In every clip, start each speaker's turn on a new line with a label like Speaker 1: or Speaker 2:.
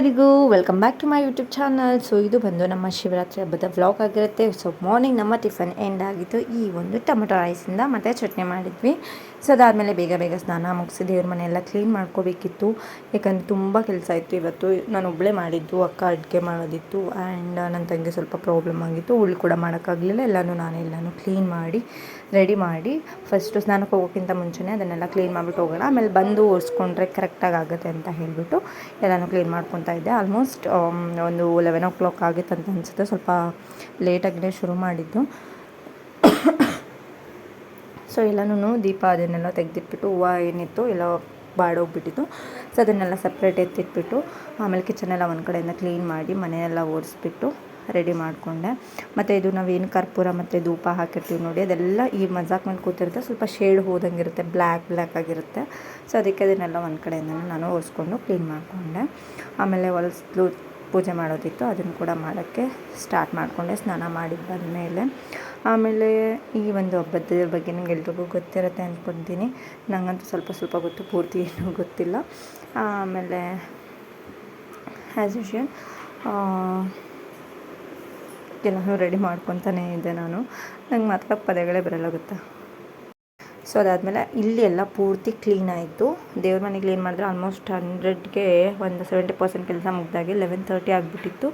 Speaker 1: ಎಲ್ಲರಿಗೂ welcome back to my YouTube channel so ಇದು ಬಂದು ನಮ್ಮ ಶಿವರಾತ್ರಿ ಹಬ್ಬದ ವ್ಲಾಗ್ ಆಗಿರುತ್ತೆ. ಸೊ ಮಾರ್ನಿಂಗ್ ನಮ್ಮ ಟಿಫನ್ ಎಂಡ್ ಆಗಿತ್ತು. ಈ ಒಂದು ಟೊಮೆಟೊ ರೈಸಿಂದ ಮತ್ತು ಚಟ್ನಿ ಮಾಡಿದ್ವಿ. ಸೊ ಅದಾದಮೇಲೆ ಬೇಗ ಬೇಗ ಸ್ನಾನ ಮುಗಿಸಿ ದೇವ್ರ ಮನೆಯೆಲ್ಲ ಕ್ಲೀನ್ ಮಾಡ್ಕೋಬೇಕಿತ್ತು. ಯಾಕಂದರೆ ತುಂಬ ಕೆಲಸ ಇತ್ತು ಇವತ್ತು. ನಾನು ಒಬ್ಬಳೇ ಮಾಡಿದ್ದು, ಅಕ್ಕ ಅಡುಗೆ ಮಾಡೋದಿತ್ತು ಆ್ಯಂಡ್ ನನ್ನ ತಂಗಿ ಸ್ವಲ್ಪ ಪ್ರಾಬ್ಲಮ್ ಆಗಿತ್ತು. ಉಳ್ಳು ಕೂಡ ಮಾಡೋಕ್ಕಾಗಲಿಲ್ಲ. ಎಲ್ಲನೂ ನಾನು ಎಲ್ಲನೂ ಕ್ಲೀನ್ ಮಾಡಿ ರೆಡಿ ಮಾಡಿ ಫಸ್ಟು ಸ್ನಾನಕ್ಕೆ ಹೋಗೋಕ್ಕಿಂತ ಮುಂಚೆನೇ ಅದನ್ನೆಲ್ಲ ಕ್ಲೀನ್ ಮಾಡಿಬಿಟ್ಟು ಹೋಗೋಣ. ಆಮೇಲೆ ಬಂದು ಒರೆಸ್ಕೊಂಡ್ರೆ ಕರೆಕ್ಟಾಗಿ ಆಗುತ್ತೆ ಅಂತ ಹೇಳಿಬಿಟ್ಟು ಎಲ್ಲನೂ ಕ್ಲೀನ್ ಮಾಡ್ಕೊತಾ ಇದ್ದೆ ಆಲ್ಮೋಸ್ಟ್ ಒಂದು ಲೆವೆನ್ ಓ ಕ್ಲಾಕ್ ಆಗಿತ್ತು ಅಂತ ಅನಿಸುತ್ತೆ. ಸ್ವಲ್ಪ ಲೇಟಾಗಿನೇ ಶುರು ಮಾಡಿದ್ದು. ಸೊ ಎಲ್ಲನೂ ದೀಪ ಅದನ್ನೆಲ್ಲ ತೆಗೆದಿಟ್ಬಿಟ್ಟು ಹೂವು ಏನಿತ್ತು ಎಲ್ಲ ಬಾಡೋಗ್ಬಿಟ್ಟಿತ್ತು. ಸೊ ಅದನ್ನೆಲ್ಲ ಸಪ್ರೇಟ್ ಎತ್ತಿಟ್ಬಿಟ್ಟು ಆಮೇಲೆ ಕಿಚನೆಲ್ಲ ಒಂದು ಕಡೆಯಿಂದ ಕ್ಲೀನ್ ಮಾಡಿ ಮನೆಯೆಲ್ಲ ಒರೆಸ್ಬಿಟ್ಟು ರೆಡಿ ಮಾಡಿಕೊಂಡೆ. ಮತ್ತು ಇದು ನಾವೇನು ಕರ್ಪೂರ ಮತ್ತು ಧೂಪ ಹಾಕಿರ್ತೀವಿ ನೋಡಿ, ಅದೆಲ್ಲ ಈ ಮಜಾಕ್ ಮೇಲೆ ಕೂತಿರುತ್ತೆ. ಸ್ವಲ್ಪ ಶೇಡ್ ಹೋದಂಗೆ ಇರುತ್ತೆ ಬ್ಲ್ಯಾಕ್ ಬ್ಲ್ಯಾಕ್ ಆಗಿರುತ್ತೆ. ಸೊ ಅದಕ್ಕೆ ಅದನ್ನೆಲ್ಲ ಒಂದು ಕಡೆಯಿಂದ ನಾನು ಒರೆಸ್ಕೊಂಡು ಕ್ಲೀನ್ ಮಾಡಿಕೊಂಡೆ. ಆಮೇಲೆ ಹೊಲ್ಸ್ಲು ಪೂಜೆ ಮಾಡೋದಿತ್ತು, ಅದನ್ನು ಕೂಡ ಮಾಡೋಕ್ಕೆ ಸ್ಟಾರ್ಟ್ ಮಾಡಿಕೊಂಡೆ, ಸ್ನಾನ ಮಾಡಿ ಬಂದಮೇಲೆ. ಆಮೇಲೆ ಈ ಒಂದು ಹಬ್ಬದ ಬಗ್ಗೆ ನಿಮ್ಗೆ ಎಲ್ರಿಗೂ ಗೊತ್ತಿರುತ್ತೆ ಅಂದ್ಕೊತೀನಿ ನನಗಂತೂ ಸ್ವಲ್ಪ ಸ್ವಲ್ಪ ಗೊತ್ತು, ಪೂರ್ತಿ ಏನೂ ಗೊತ್ತಿಲ್ಲ. ಆಮೇಲೆ ಆ್ಯಸ್ ಯೂಶ್ವಲ್ ಎಲ್ಲನೂ ರೆಡಿ ಮಾಡ್ಕೊತಾನೇ ಇದ್ದೆ ನಾನು. ನಂಗೆ ಮಾತ್ರ ಪದಗಳೇ ಬರಲ್ಲ, ಗೊತ್ತಾ? ಸೊ ಅದಾದಮೇಲೆ ಇಲ್ಲಿ ಎಲ್ಲ ಪೂರ್ತಿ ಕ್ಲೀನ್ ಆಯಿತು. ದೇವ್ರ ಮನೆ ಕ್ಲೀನ್ ಮಾಡಿದ್ರೆ ಆಲ್ಮೋಸ್ಟ್ ಹಂಡ್ರೆಡ್ಗೆ ಒಂದು ಸೆವೆಂಟಿ ಪರ್ಸೆಂಟ್ ಕೆಲಸ ಮುಗ್ದಾಗೆ ಲೆವೆನ್ ತರ್ಟಿ ಆಗಿಬಿಟ್ಟಿತ್ತು.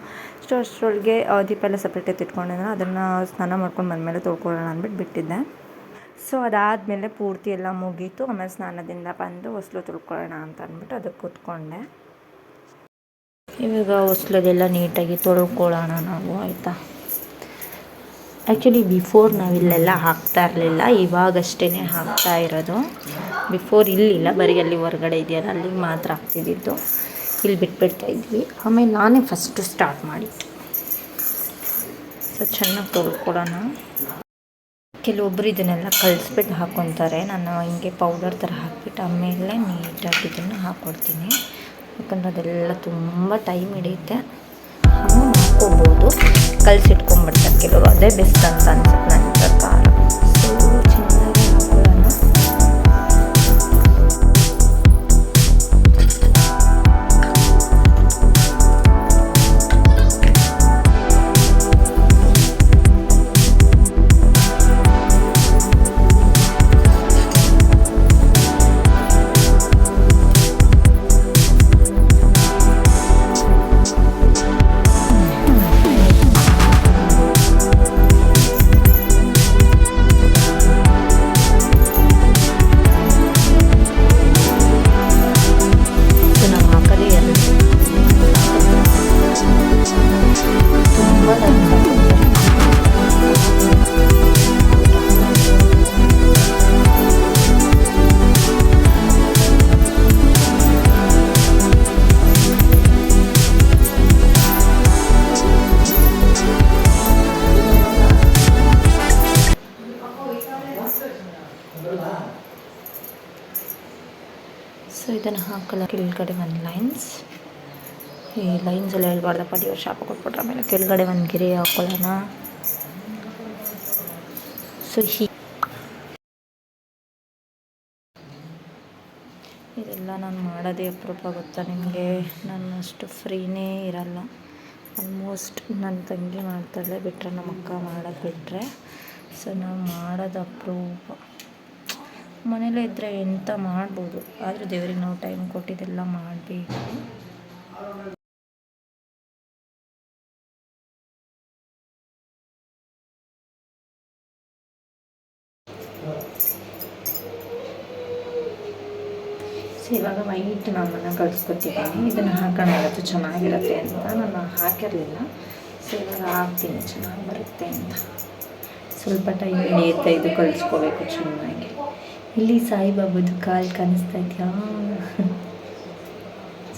Speaker 1: ಸೊ ಅಷ್ಟರೊಳಗೆ ದೀಪ ಎಲ್ಲ ಸಪ್ರೇಟ್ ನಾನು. ಅದನ್ನು ಸ್ನಾನ ಮಾಡ್ಕೊಂಡು ಬಂದಮೇಲೆ ತೊಳ್ಕೊಳ್ಳೋಣ ಅಂದ್ಬಿಟ್ಟು ಬಿಟ್ಟಿದ್ದೆ. ಸೊ ಅದಾದಮೇಲೆ ಪೂರ್ತಿ ಎಲ್ಲ ಮುಗೀತು. ಆಮೇಲೆ ಸ್ನಾನದಿಂದ ಬಂದು ಹೊಸ್ಲು ತೊಳ್ಕೊಳ್ಳೋಣ ಅಂತ ಅಂದ್ಬಿಟ್ಟು ಅದಕ್ಕೆ ಕೂತ್ಕೊಂಡೆ. ಇವಾಗ ಹೊಸ್ಲದೆಲ್ಲ ನೀಟಾಗಿ ತೊಳ್ಕೊಳ್ಳೋಣ ನಾವು, ಆಯಿತಾ? ಆ್ಯಕ್ಚುಲಿ ಬಿಫೋರ್ ನಾವಿಲ್ಲೆಲ್ಲ ಹಾಕ್ತಾ ಇರಲಿಲ್ಲ ಇವಾಗಷ್ಟೇ ಹಾಕ್ತಾ ಇರೋದು. ಬಿಫೋರ್ ಇಲ್ಲಿಲ್ಲ, ಬರೀ ಅಲ್ಲಿ ಹೊರಗಡೆ ಇದೆಯಲ್ಲ, ಅಲ್ಲಿ ಮಾತ್ರ ಹಾಕ್ತಿದ್ದಿದ್ದು ಇಲ್ಲಿ ಬಿಟ್ಬಿಡ್ತಾ ಇದ್ವಿ. ಆಮೇಲೆ ನಾನೇ ಫಸ್ಟು ಸ್ಟಾರ್ಟ್ ಮಾಡಿದ್ದು. ಸೊ ಚೆನ್ನಾಗಿ ತೊಳ್ಕೊಳ್ಳೋಣ ಕೆಲವೊಬ್ಬರು ಇದನ್ನೆಲ್ಲ ಕಲಿಸ್ಬಿಟ್ಟು ಹಾಕ್ಕೊತಾರೆ ನಾನು ಹಿಂಗೆ ಪೌಡರ್ ಥರ ಹಾಕ್ಬಿಟ್ಟು ಆಮೇಲೆ ನೀಟಾಗಿ ಇದನ್ನು ಹಾಕ್ಕೊಡ್ತೀನಿ ಯಾಕಂದರೆ ಅದೆಲ್ಲ ತುಂಬ ಟೈಮ್ ಹಿಡಿಯುತ್ತೆ. ಹಾಕ್ಕೊಬೋದು ಮಾಡ್ಕೊಬೋದು. ಕಲಸಿಟ್ಕೊಂಡ್ಬಿಡ್ತಾರೆ ಕೆಲವರು. ಅದೇ ಬೆಸ್ಟ್ ಅಂತ ಅನ್ಸುತ್ತೆ ನನ್ನ ಪ್ರಕಾರ. ಇದನ್ನು ಹಾಕಲ್ಲ. ಕೆಳಗಡೆ ಒಂದು ಲೈನ್ಸ್ ಈ ಲೈನ್ಸ್ ಎಲ್ಲ ಹೇಳ್ಬಾರ್ದಪ್ಪ, ದೇವ್ರ ಶಾಪ ಕೊಟ್ಬಿಟ್ರೆ ಆಮೇಲೆ ಕೆಳಗಡೆ ಒಂದು ಗಿರಿ ಹಾಕೊಳ್ಳೋಣ. ಸೊ ಹೀ ಇದೆಲ್ಲ ನಾನು ಮಾಡೋದೇ ಅಪರೂಪ ಗೊತ್ತಾ ನಿಮಗೆ? ನಾನು ಅಷ್ಟು ಫ್ರೀನೇ ಇರಲ್ಲ. ಆಲ್ಮೋಸ್ಟ್ ನನ್ನ ತಂಗಿ ಮಾಡ್ತಾಳೆ ಬಿಟ್ಟರೆ ನಮ್ಮ ಅಕ್ಕ ಮಾಡೋದು ಬಿಟ್ಟರೆ ಸೊ ನಾವು ಮಾಡೋದು ಅಪರೂಪ. ಮನೇಲೇ ಇದ್ದರೆ ಎಂಥ ಮಾಡ್ಬೋದು? ಆದರೆ ದೇವ್ರಿಗೆ ನಾವು ಟೈಮ್ ಕೊಟ್ಟಿದ್ದೆಲ್ಲ ಮಾಡಬೇಕು. ಸೊ ಇವಾಗ ವೈಟ್ ನಮ್ಮನ್ನು ಕಳಿಸ್ಕೊತಿದ್ದೀನಿ ಇದನ್ನು ಹಾಕೋಣ, ಇವತ್ತು ಚೆನ್ನಾಗಿರುತ್ತೆ ಅಂತ. ನಾನು ಹಾಕಿರಲಿಲ್ಲ. ಸೊ ಇವಾಗ ಹಾಕ್ತೀನಿ. ಚೆನ್ನಾಗಿ ಬರುತ್ತೆ ಅಂತ. ಸ್ವಲ್ಪ ಟೈಮ್ ಹಿಡಿಯುತ್ತೆ. ಇದು ಕಲಿಸ್ಕೋಬೇಕು ಚೆನ್ನಾಗಿ. ಇಲ್ಲಿ ಸಾಯಿಬಾಬಾದು ಕಾಲು ಕಾಣಿಸ್ತಾ ಇದೆಯಾ?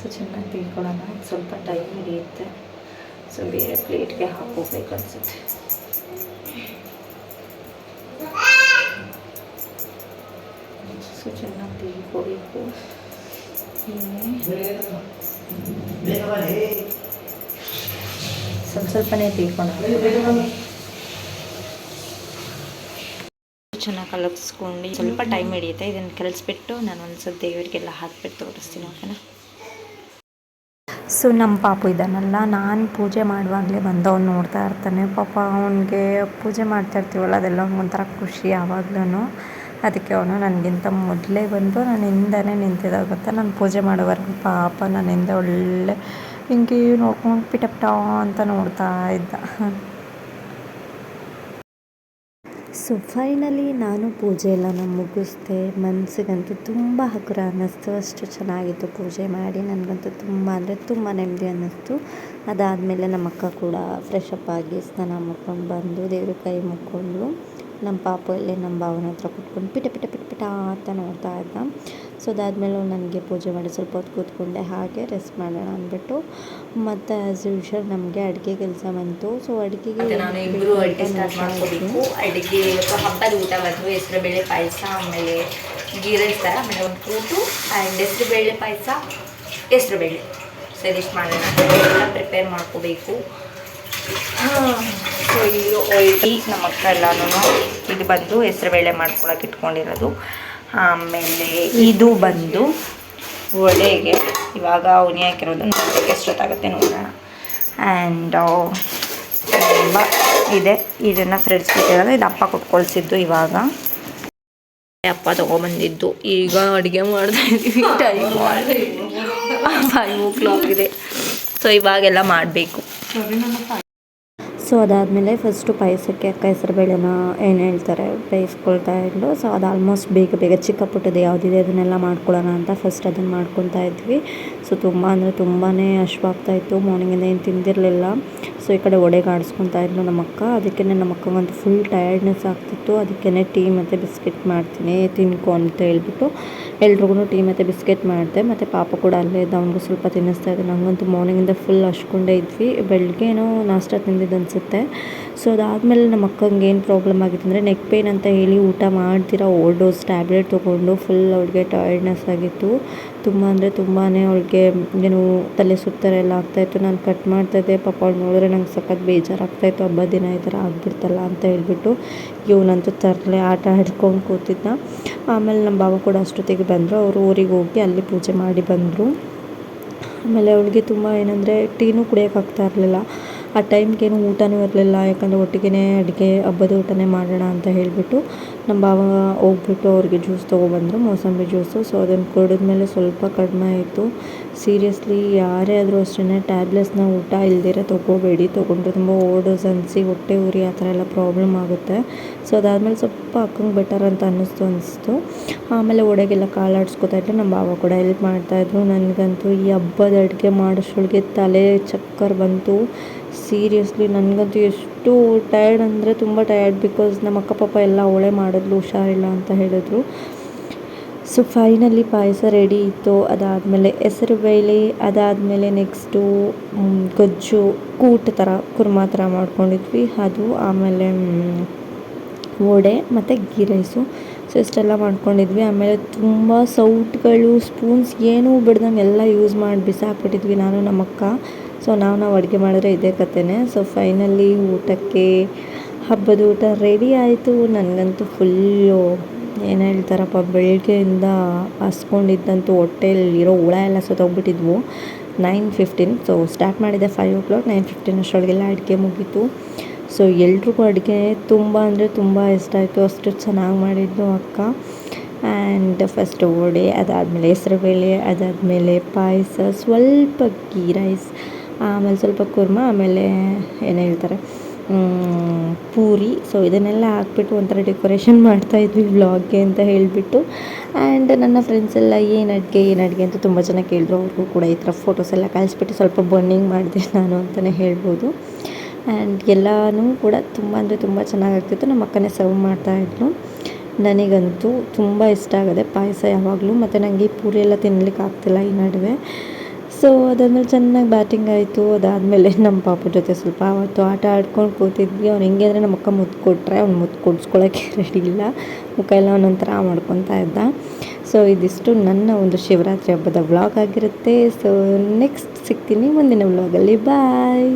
Speaker 1: ಸೊ, ಚೆನ್ನಾಗಿ ತಿಳ್ಕೊಳ್ಳೋಣ. ಸ್ವಲ್ಪ ಟೈಮ್ ಹಿಡಿಯುತ್ತೆ. ಸೊ, ಬೇರೆ ಪ್ಲೇಟ್ಗೆ ಹಾಕೋಬೇಕು ಅನಿಸುತ್ತೆ. ಸೊ, ಚೆನ್ನಾಗಿ ತಿಳ್ಕೋಬೇಕು. ಸ್ವಲ್ಪ ಸ್ವಲ್ಪನೇ ತಿಳ್ಕೊಂಡು ಚೆನ್ನಾಗಿ ಕಲಗಿಸ್ಕೊಂಡು ಸ್ವಲ್ಪ ಟೈಮ್ ಹಿಡಿಯುತ್ತೆ. ಇದನ್ನು ಕಲಿಸ್ಬಿಟ್ಟು ನಾನು ಒಂದು ಸ್ವಲ್ಪ ದೇವರಿಗೆಲ್ಲ ಹಾಕ್ಬಿಟ್ಟು ತೋರಿಸ್ತೀನಿ ಓಕೆನಾ? ಸೊ ನಮ್ಮ ಪಾಪು ಇದ್ದಾನಲ್ಲ ನಾನು ಪೂಜೆ ಮಾಡುವಾಗಲೇ ಬಂದು ಅವ್ನು ನೋಡ್ತಾ ಇರ್ತಾನೆ. ಪಾಪ ಅವನಿಗೆ ಪೂಜೆ ಮಾಡ್ತಾ ಇರ್ತೀವಲ್ಲ ಅದೆಲ್ಲ ಒಂಥರ ಖುಷಿ ಯಾವಾಗ್ಲೂ ಅದಕ್ಕೆ ಅವನು ನನಗಿಂತ ಮೊದಲೇ ಬಂದು ನಾನು ಹಿಂದನೇ ನಿಂತಿದ್ದ ಗೊತ್ತಾ? ನಾನು ಪೂಜೆ ಮಾಡೋವರೆಗೂ ಪಾಪ ನನ್ನ ಹಿಂದೆ ಒಳ್ಳೆ ಹಿಂಗೆ ನೋಡ್ಕೊಂಡು ಪಿಟಪ್ಟ ಪಿಟ ಅಂತ ನೋಡ್ತಾ ಇದ್ದ. ಸೊ ಫೈನಲಿ ನಾನು ಪೂಜೆ ಎಲ್ಲನ ಮುಗಿಸ್ದೆ. ಮನಸ್ಸಿಗಂತೂ ತುಂಬ ಹಗುರ ಅನ್ನಿಸ್ತು. ಅಷ್ಟು ಚೆನ್ನಾಗಿತ್ತು ಪೂಜೆ ಮಾಡಿ. ನನಗಂತೂ ತುಂಬ ಅಂದರೆ ತುಂಬ ನೆಮ್ಮದಿ ಅನ್ನಿಸ್ತು. ಅದಾದಮೇಲೆ ನಮ್ಮ ಅಕ್ಕ ಕೂಡ ಫ್ರೆಶ್ ಅಪ್ ಆಗಿ ಸ್ನಾನ ಮಾಡ್ಕೊಂಡು ಬಂದು ದೇವ್ರ ಕೈ ಮುಕ್ಕೊಂಡು ನಮ್ಮ ಪಾಪ ಇಲ್ಲೇ ನಮ್ಮ ಭಾವನ ಹತ್ರ ಕುತ್ಕೊಂಡು ಪಿಟ ಪಿಟ ಪಿಟ ಪಿಟ ಅಂತ ನೋಡ್ತಾ ಇದ್ದ. ಸೊ ಅದಾದಮೇಲೆ ನನಗೆ ಪೂಜೆ ಮಾಡಿ ಸ್ವಲ್ಪ ಹೊತ್ತು ಕೂತ್ಕೊಂಡೆ ಹಾಗೆ ರೆಸ್ಟ್ ಮಾಡೋಣ ಅಂದ್ಬಿಟ್ಟು. ಮತ್ತು ಆ್ಯಸ್ ಯೂಶ್ವಲ್ ನಮಗೆ ಅಡುಗೆ ಕೆಲಸ ಬಂತು. ಸೊ ಅಡುಗೆಗೆ
Speaker 2: ನಾನು ಇಬ್ಬರು ಅಡುಗೆ ಸ್ಟಾರ್ಟ್ ಮಾಡ್ಕೋಬೇಕು. ಅಡುಗೆ ಹಬ್ಬದ ಊಟ ಬಂತು ಹೆಸರು ಬೇಳೆ ಪಾಯಸ ಆಮೇಲೆ ಗೀ ರೈಸ್ ಥರ ಆಮೇಲೆ ಒಂದು ಕೂಟು ಆ್ಯಂಡ್ ಹೆಸರು ಬೇಳೆ ಪಾಯಸ ಹೆಸರು ಬೇಳೆ ಸರಿಷ್ಟು ಮಾಡೋಣ ಎಲ್ಲ ಪ್ರಿಪೇರ್ ಮಾಡ್ಕೋಬೇಕು. ಸೊ ಇಲ್ಲಿ ಒಯ್ದು ನಮ್ಮ ಅಕ್ಕ ಎಲ್ಲನೂ ಇದು ಬಂದು ಹೆಸರು ಬೇಳೆ ಮಾಡ್ಕೊಳಕ್ಕೆ ಇಟ್ಕೊಂಡಿರೋದು. ಆಮೇಲೆ ಇದು ಬಂದು ಒಡೆಗೆ ಇವಾಗ ಅವನಿ ಹಾಕಿರೋದು ನೋಡೋಕ್ಕೆ ಎಷ್ಟೊತ್ತಾಗುತ್ತೆ ನೋಡೋಣ. ಆ್ಯಂಡ್ ತುಂಬ ಇದೆ. ಇದನ್ನು ಫ್ರೆಂಡ್ಸ್ ಕೊಟ್ಟಿರೋದು ಇದು ಅಪ್ಪ ಕೊಟ್ಕೊಳ್ಸಿದ್ದು ಇವಾಗ. ಅಪ್ಪ ತೊಗೊಬಂದಿದ್ದು. ಈಗ ಅಡುಗೆ ಮಾಡ್ತಾ ಇದ್ದೀವಿ ಟೈಮ್ ಫೈವ್ ಓ ಕ್ಲಾಕ್ ಇದೆ. ಸೊ ಇವಾಗೆಲ್ಲ ಮಾಡಬೇಕು.
Speaker 1: ಸೊ ಅದಾದಮೇಲೆ ಫಸ್ಟು ಪಾಯಸಕ್ಕೆ ಅಕ್ಕ ಹೆಸರುಬೇಳೆನ ಏನು ಹೇಳ್ತಾರೆ, ಬೇಯಿಸ್ಕೊಳ್ತಾ ಇದ್ಲು. ಸೊ ಅದು ಆಲ್ಮೋಸ್ಟ್ ಬೇಗ ಬೇಗ ಚಿಕ್ಕ ಪುಟ್ಟದ್ದು ಯಾವುದಿದೆ ಅದನ್ನೆಲ್ಲ ಮಾಡ್ಕೊಳ್ಳೋಣ ಅಂತ ಫಸ್ಟ್ ಅದನ್ನು ಮಾಡ್ಕೊತಾ ಇದ್ವಿ. ಸೊ ತುಂಬ ಅಂದರೆ ತುಂಬಾ ಹಶ್ವಾಗ್ತಾಯಿತ್ತು ಮಾರ್ನಿಂಗಿಂದ ಏನು ತಿಂದಿರಲಿಲ್ಲ. ಸೊ ಈ ಕಡೆ ಒಡೆಗೆ ಆಡಿಸ್ಕೊತಾ ಇದ್ಲು ನಮ್ಮಕ್ಕ. ಅದಕ್ಕೆ ಒಂದು ಫುಲ್ ಟಯರ್ಡ್ನೆಸ್ ಆಗ್ತಿತ್ತು. ಅದಕ್ಕೆ ಟೀ ಮತ್ತು ಬಿಸ್ಕೆಟ್ ಮಾಡ್ತೀನಿ, ತಿನ್ಕೊ ಅಂತ ಹೇಳ್ಬಿಟ್ಟು. ಎಲ್ರಿಗೂ ಟೀ ಮತ್ತು ಬಿಸ್ಕೆಟ್ ಮಾಡಿದೆ, ಮತ್ತು ಪಾಪ ಕೂಡ ಅಲ್ಲೇ ಇದ್ದ, ಅವ್ನಿಗೂ ಸ್ವಲ್ಪ ತಿನ್ನಿಸ್ತಾ ಇದ್ದೆ. ನನಗಂತೂ ಮಾರ್ನಿಂಗಿಂದ ಫುಲ್ ಹಚ್ಕೊಂಡೇ ಇದ್ವಿ. ಬೆಳಗ್ಗೆನೋ ನಾಷ್ಟ ತಿಂದಿದ್ದು ಅನಿಸುತ್ತೆ. ಸೊ ಅದಾದಮೇಲೆ ನಮ್ಮ ಅಕ್ಕಂಗೆ ಏನು ಪ್ರಾಬ್ಲಮ್ ಆಗಿತ್ತು ಅಂದರೆ ನೆಕ್ ಪೇನ್ ಅಂತ ಹೇಳಿ ಊಟ ಮಾಡ್ತೀರಾ ಓಲ್ಡ್ ಡೋಸ್ ಟ್ಯಾಬ್ಲೆಟ್ ತೊಗೊಂಡು ಫುಲ್ ಅವ್ಳಿಗೆ ಟಯರ್ಡ್ನೆಸ್ ಆಗಿತ್ತು. ತುಂಬ ಅಂದರೆ ತುಂಬಾ ಅವಳಿಗೆ ಏನು ತಲೆ ಸುತ್ತಾರೆ ಎಲ್ಲ ಆಗ್ತಾಯಿತ್ತು ನಾನು ಕಟ್ ಮಾಡ್ತಾಯಿದ್ದೆ ಪಾಪ ಅವ್ಳು ನೋಡಿದ್ರೆ ನಂಗೆ ಸಖತ್ ಬೇಜಾರಾಗ್ತಾಯಿತ್ತು ಹಬ್ಬ ದಿನ ಈ ಥರ ಆಗ್ಬಿಡ್ತಲ್ಲ ಅಂತ ಹೇಳ್ಬಿಟ್ಟು ಇವನಂತೂ ತರಲೆ ಆಟ ಆಡ್ಕೊಂಡು ಕೂತಿದ್ದ ಆಮೇಲೆ ನಮ್ಮ ಬಾವ ಕೂಡ ಅಷ್ಟೊತ್ತಿಗೆ ಬಂದರು. ಅವರು ಊರಿಗೆ ಹೋಗಿ ಅಲ್ಲಿ ಪೂಜೆ ಮಾಡಿ ಬಂದರು. ಆಮೇಲೆ ಅವಳಿಗೆ ತುಂಬ ಏನಂದರೆ ಟೀನೂ ಕುಡಿಯೋಕ್ಕಾಗ್ತಾ ಇರಲಿಲ್ಲ. ಆ ಟೈಮ್ಗೇನು ಊಟನೂ ಇರಲಿಲ್ಲ, ಯಾಕಂದರೆ ಒಟ್ಟಿಗೆ ಅಡುಗೆ ಹಬ್ಬದ ಊಟನೇ ಮಾಡೋಣ ಅಂತ ಹೇಳಿಬಿಟ್ಟು ನಮ್ಮ ಭಾವ ಹೋಗ್ಬಿಟ್ಟು ಅವ್ರಿಗೆ ಜ್ಯೂಸ್ ತೊಗೊಬಂದರು, ಮೋಸಂಬಿ ಜ್ಯೂಸು ಸೊ ಅದನ್ನು ಕುಡಿದ್ಮೇಲೆ ಸ್ವಲ್ಪ ಕಡಿಮೆ ಆಯಿತು. ಸೀರಿಯಸ್ಲಿ ಯಾರೇ ಆದರೂ ಅಷ್ಟೇ ಟ್ಯಾಬ್ಲೆಟ್ಸ್ನ ಊಟ ಇಲ್ದಿರ ತೊಗೋಬೇಡಿ. ತೊಗೊಂಡ್ರೆ ತುಂಬ ಓಡೋಸ್ ಅನಿಸಿ ಹೊಟ್ಟೆ ಉರಿ, ಆ ಥರ ಎಲ್ಲ ಪ್ರಾಬ್ಲಮ್ ಆಗುತ್ತೆ. ಸೊ ಅದಾದಮೇಲೆ ಸ್ವಲ್ಪ ಅಕ್ಕಂಗೆ ಬೆಟರ್ ಅಂತ ಅನ್ನಿಸ್ತು ಅನಿಸ್ತು ಆಮೇಲೆ ಒಡೆಗೆಲ್ಲ ಕಾಲಾಡಿಸ್ಕೊತಾ ಇದ್ದರೆ ನಮ್ಮ ಭಾವ ಕೂಡ ಹೆಲ್ಪ್ ಮಾಡ್ತಾಯಿದ್ರು ನನಗಂತೂ ಈ ಹಬ್ಬದ ಅಡುಗೆ ಮಾಡೋಷ್ಟೊಳಗೆ ತಲೆ ಚಕ್ಕರ್ ಬಂತು. ಸೀರಿಯಸ್ಲಿ ನನಗಂತೂ ಎಷ್ಟು ಟಯರ್ಡ್ ಅಂದರೆ ತುಂಬ ಟಯರ್ಡ್ ಬಿಕಾಸ್ ನಮ್ಮ ಅಕ್ಕ ಪಾಪ ಎಲ್ಲ ಅವಳೇ ಮಾಡಿದ್ಲು, ಹುಷಾರಿಲ್ಲ ಅಂತ ಹೇಳಿದ್ರು. ಸೊ ಫೈನಲಿ ಪಾಯಸ ರೆಡಿ ಇತ್ತು. ಅದಾದಮೇಲೆ ಹೆಸರು ಬೇಳೆ, ಅದಾದಮೇಲೆ ನೆಕ್ಸ್ಟು ಗೊಜ್ಜು, ಕೂಟ ಥರ ಕುರ್ಮಾ ಥರ ಮಾಡ್ಕೊಂಡಿದ್ವಿ. ಅದು ಆಮೇಲೆ ವಡೆ ಮತ್ತು ಗೀ ರೈಸು ಸೊ ಇಷ್ಟೆಲ್ಲ ಮಾಡ್ಕೊಂಡಿದ್ವಿ. ಆಮೇಲೆ ತುಂಬ ಸೌಟ್ಗಳು ಸ್ಪೂನ್ಸ್ ಏನೂ ಬಿಡ್ದಂಗೆ ಎಲ್ಲ ಯೂಸ್ ಮಾಡಿ ಬಿಸಾಕ್ಬಿಟ್ಟಿದ್ವಿ ನಾನು ನಮ್ಮ ಅಕ್ಕ ಸೊ ನಾವು ನಾವು ಅಡುಗೆ ಮಾಡಿದ್ರೆ ಇದೇ ಕಥೆನೇ. ಸೊ ಫೈನಲಿ ಊಟಕ್ಕೆ ಹಬ್ಬದ ಊಟ ರೆಡಿ ಆಯಿತು. ನನಗಂತೂ ಫುಲ್ಲು ಏನು ಹೇಳ್ತಾರಪ್ಪ, ಬೆಳಗ್ಗೆಯಿಂದ ಹಸ್ಕೊಂಡಿದ್ದಂತೂ ಹೊಟ್ಟೆಯಲ್ಲಿರೋ ಹುಳ ಎಲ್ಲ ಸತ್ತೋಗ್ಬಿಟ್ಟಿದ್ವು. ನೈನ್ ಫಿಫ್ಟೀನ್ ಸೊ ಸ್ಟಾರ್ಟ್ ಮಾಡಿದೆ five o'clock nine fifteen ಅಷ್ಟರೊಳಗೆಲ್ಲ ಅಡುಗೆ ಮುಗೀತು. ಸೊ ಎಲ್ರಿಗೂ ಅಡುಗೆ ತುಂಬ ಅಂದರೆ ತುಂಬ ಇಷ್ಟ ಆಯಿತು. ಅಷ್ಟು ಚೆನ್ನಾಗಿ ಮಾಡಿದ್ದು ಅಕ್ಕ. ಆ್ಯಂಡ್ ಫಸ್ಟ್ ವಡೆ ಅದಾದಮೇಲೆ ಹೆಸರುಬೇಳೆ, ಅದಾದಮೇಲೆ ಪಾಯಸ, ಸ್ವಲ್ಪ ಗೀ ರೈಸ್ ಆಮೇಲೆ ಸ್ವಲ್ಪ ಕುರ್ಮ, ಆಮೇಲೆ ಏನು ಹೇಳ್ತಾರೆ ಪೂರಿ. ಸೊ ಇದನ್ನೆಲ್ಲ ಹಾಕ್ಬಿಟ್ಟು ಒಂಥರ ಡೆಕೋರೇಷನ್ ಮಾಡ್ತಾಯಿದ್ವಿ ವ್ಲಾಗ್ಗೆ ಅಂತ ಹೇಳಿಬಿಟ್ಟು. ಆ್ಯಂಡ್ ನನ್ನ ಫ್ರೆಂಡ್ಸ್ ಎಲ್ಲ, ಏನು ಅಡುಗೆ ಏನು ಅಡುಗೆ? ಅಂತ ತುಂಬ ಜನ ಕೇಳಿದ್ರು. ಅವ್ರಿಗೂ ಕೂಡ ಈ ಥರ ಫೋಟೋಸ್ ಎಲ್ಲ ಕಳಿಸ್ಬಿಟ್ಟು ಸ್ವಲ್ಪ ಬರ್ನಿಂಗ್ ಮಾಡಿದೆ ನಾನು ಅಂತಲೇ ಹೇಳ್ಬೋದು. ಆ್ಯಂಡ್ ಎಲ್ಲನೂ ಕೂಡ ತುಂಬ ಅಂದರೆ ತುಂಬ ಚೆನ್ನಾಗಾಗ್ತಿತ್ತು. ನಮ್ಮ ಅಕ್ಕನೇ ಸರ್ವ್ ಮಾಡ್ತಾಯಿದ್ರು ನನಗಂತೂ ತುಂಬ ಇಷ್ಟ ಆಗಿದೆ ಪಾಯಸ ಯಾವಾಗಲೂ. ಮತ್ತು ನನಗೆ ಈ ಪೂರಿ ಎಲ್ಲ ತಿನ್ನಲಿಕ್ಕೆ ಆಗ್ತಿಲ್ಲ ಈ ನಡುವೆ. ಸೊ ಅದಾದ್ಮೇಲೆ ಚೆನ್ನಾಗಿ ಬ್ಯಾಟಿಂಗ್ ಆಯಿತು. ಅದಾದಮೇಲೆ ನಮ್ಮ ಪಾಪು ಜೊತೆ ಸ್ವಲ್ಪ ಅವತ್ತು ಆಟ ಆಡ್ಕೊಂಡು ಕೂತಿದ್ವಿ. ಅವ್ನು ಹೆಂಗೆ ಅಂದರೆ ನಮ್ಮ ಅಕ್ಕ ಮುತ್ತು ಕೊಟ್ಟರೆ ಅವ್ನು ಮುತ್ತು ಕೊಡಿಸ್ಕೊಳಕ್ಕೆ ರೆಡಿ ಇಲ್ಲ. ಮುಖ ಎಲ್ಲ ಒಂದೊಂಥರ ಮಾಡ್ಕೊತಾ ಇದ್ದ. ಸೊ ಇದಿಷ್ಟು ನನ್ನ ಒಂದು ಶಿವರಾತ್ರಿ ಹಬ್ಬದ ವ್ಲಾಗ್ ಆಗಿರುತ್ತೆ. ಸೊ ನೆಕ್ಸ್ಟ್ ಸಿಗ್ತೀನಿ ಮುಂದಿನ ವ್ಲಾಗಲ್ಲಿ ಬಾಯ್